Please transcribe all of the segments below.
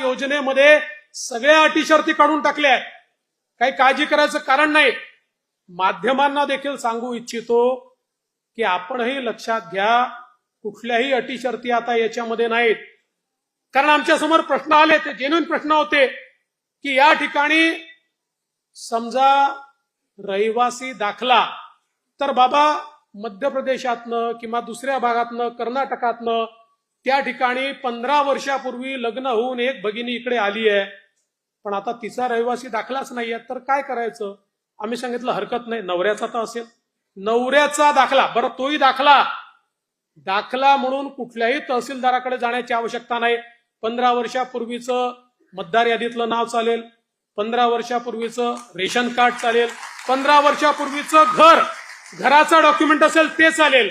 योजनेमध्ये सगळ्या अटी शर्ती काढून टाकल्या आहेत. काही काळजी करायचं कारण नाही. माध्यमांना देखील सांगू इच्छितो की आपणही लक्षात घ्या कुठल्याही अटी शर्ती आता याच्यामध्ये नाहीत. कारण आमच्यासमोर प्रश्न आले ते जेन्युन प्रश्न होते की या ठिकाणी समजा रहिवासी दाखला तर बाबा मध्य प्रदेशातनं किंवा दुसऱ्या भागातनं कर्नाटकातनं त्या ठिकाणी पंधरा वर्षापूर्वी लग्न होऊन एक भगिनी इकडे आली आहे. पण आता तिचा रहिवासी दाखलाच नाही आहे तर काय करायचं? आम्ही सांगितलं हरकत नाही. नवऱ्याचा तर असेल. नवऱ्याचा दाखला. बरं तोही दाखला. दाखला म्हणून कुठल्याही तहसीलदाराकडे जाण्याची आवश्यकता नाही. पंधरा वर्षापूर्वीचं मतदार यादीतलं नाव चालेल. पंधरा वर्षापूर्वीचं रेशन कार्ड चालेल. पंधरा वर्षापूर्वीचं घर. घराचं डॉक्युमेंट असेल ते चालेल.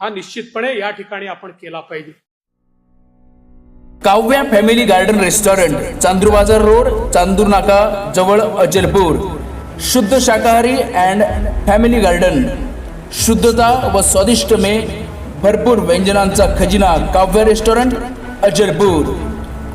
हा निश्चितपणे या ठिकाणी आपण केला पाहिजे. Kavya family garden restaurant Chandur Bazaar road Chandur नाका जवळ अजलपूर. शुद्ध शाकाहारी अँड फॅमिली गार्डन. शुद्धता व स्वादिष्ट मे भरपूर व्यंजनांचा खजिना काव्य रेस्टॉरंट अजलपूर.